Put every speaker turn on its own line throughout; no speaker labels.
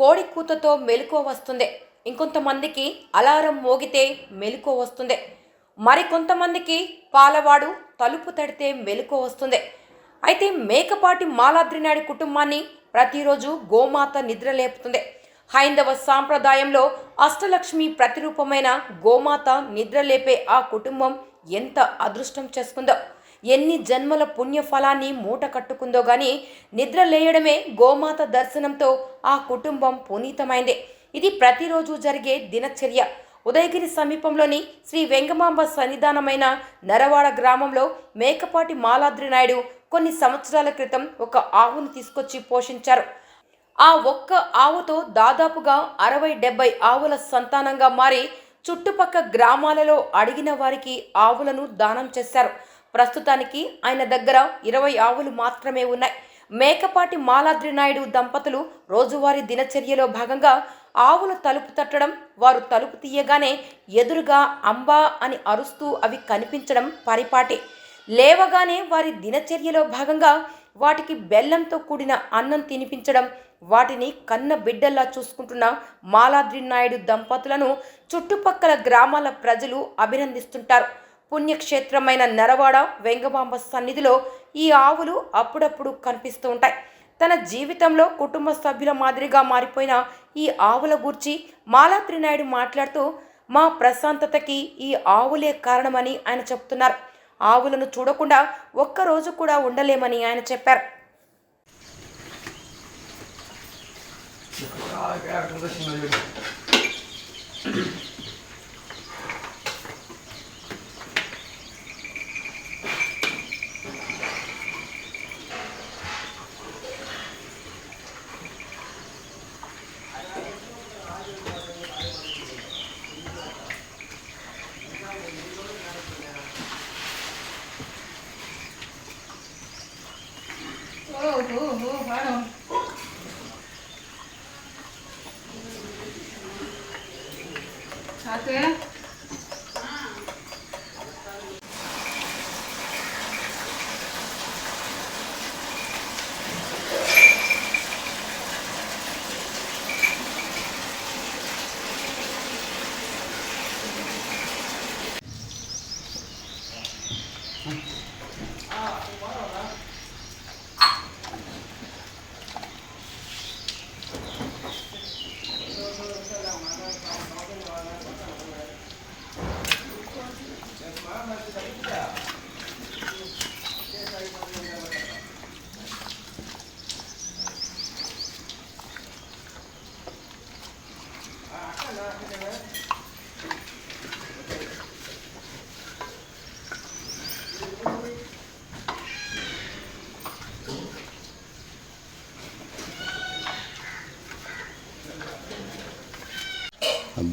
కోడి కూతతో మెలకువ వస్తుంది. ఇంకొంతమందికి అలారం మోగితే మెలకువ వస్తుంది. మరికొంతమందికి పాలవాడు తలుపు తడితే మెలకువ వస్తుంది. అయితే మేకపాటి మాలాద్రినాయుడు కుటుంబాన్ని ప్రతిరోజు గోమాత నిద్ర లేపుతుంది. హైందవ సాంప్రదాయంలో అష్టలక్ష్మి ప్రతిరూపమైన గోమాత నిద్రలేపే ఆ కుటుంబం ఎంత అదృష్టం చేసుకుందో. ఎన్ని జన్మల పుణ్యఫలాన్ని మూట కట్టుకుందో గాని నిద్ర లేయడమే గోమాత దర్శనంతో ఆ కుటుంబం పునీతమైంది. ఇది ప్రతిరోజు జరిగే దినచర్య. ఉదయగిరి సమీపంలోని శ్రీ వెంగమాంబ సన్నిధానమైన నరవాడ గ్రామంలో మేకపాటి మాలాద్రి నాయుడు కొన్ని సంవత్సరాల క్రితం ఒక ఆవును తీసుకొచ్చి పోషించారు. ఆ ఒక్క ఆవుతో దాదాపుగా అరవై డెబ్బై ఆవుల సంతానంగా మారి చుట్టుపక్క గ్రామాలలో అడిగిన వారికి ఆవులను దానం చేశారు. ప్రస్తుతానికి ఆయన దగ్గర ఇరవై ఆవులు మాత్రమే ఉన్నాయి. మేకపాటి మాలాద్రి నాయుడు దంపతులు రోజువారీ దినచర్యలో భాగంగా ఆవుల తలుపు తట్టడం వారు తలుపు తీయగానే ఎదురుగా అంబా అని అరుస్తూ అవి కనిపించడం పరిపాటి. లేవగానే వారి దినచర్యలో భాగంగా వాటికి బెల్లంతో కూడిన అన్నం తినిపించడం వాటిని కన్న బిడ్డల్లా చూసుకుంటున్న మాలాద్రి నాయుడు దంపతులను చుట్టుపక్కల గ్రామాల ప్రజలు అభినందిస్తుంటారు. పుణ్యక్షేత్రమైన నరవాడ వెంగమాంబ సన్నిధిలో ఈ ఆవులు అప్పుడప్పుడు కనిపిస్తూ ఉంటాయి. తన జీవితంలో కుటుంబ సభ్యుల మాదిరిగా మారిపోయిన ఈ ఆవుల గూర్చి మాలాద్రి నాయుడు మాట్లాడుతూ మా ప్రశాంతతకి ఈ ఆవులే కారణమని ఆయన చెప్తున్నారు. ఆవులను చూడకుండా ఒక్కరోజు కూడా ఉండలేమని ఆయన చెప్పారు.
다 돼?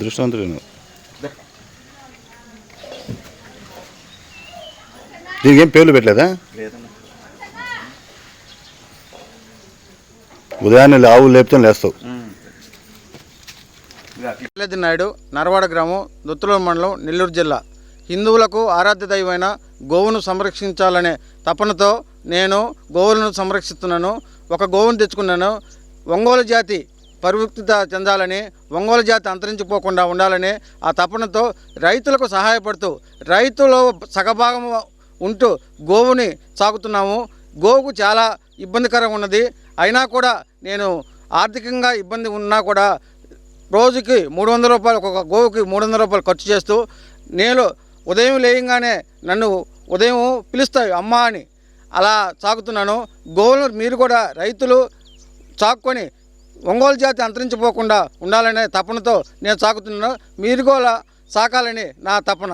అదృష్టవంతుడు నువ్వు దీనికి ఏం పేర్లు పెట్టలేదా? ఉదయాన్నే ఆవులు లేపితే లేస్తావు.
పిల్లది నాయుడు నరవాడ గ్రామం దుత్తులూరు మండలం నెల్లూరు జిల్లా. హిందువులకు ఆరాధ్య దైవమైన గోవును సంరక్షించాలనే తపనతో నేను గోవులను సంరక్షిస్తున్నాను. ఒక గోవును తెచ్చుకున్నాను. ఒంగోలు జాతి పరివృక్తిత చెందాలని ఒంగోలు జాతి అంతరించిపోకుండా ఉండాలని ఆ తపనతో రైతులకు సహాయపడుతూ రైతులో సగభాగం ఉంటూ గోవుని సాగుతున్నాము. గోవుకు చాలా ఇబ్బందికరంగా ఉన్నది. అయినా కూడా నేను ఆర్థికంగా ఇబ్బంది ఉన్నా కూడా రోజుకి మూడు వందల రూపాయలు ఒక గోవుకి మూడు వందల రూపాయలు ఖర్చు చేస్తూ నేను ఉదయం లేయంగానే నన్ను ఉదయం పిలుస్తాయి అమ్మ అని అలా సాగుతున్నాను. గోవులు మీరు కూడా రైతులు సాగుకొని ఒంగోలు జాతి అంతరించిపోకుండా ఉండాలనే తపనతో నేను సాగుతున్నాను. మీరు కూడా సాకాలని నా తపన.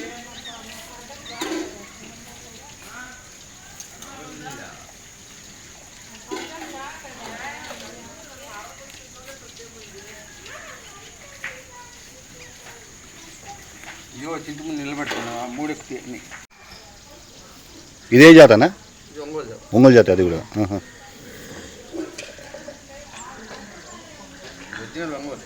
చింత ముందు నిలబెట్టుకున్నాం మూడెక్కి అన్ని
ఇదే జాతనా
ఒంగోలు జాతి
అది కూడా
ఒంగోలు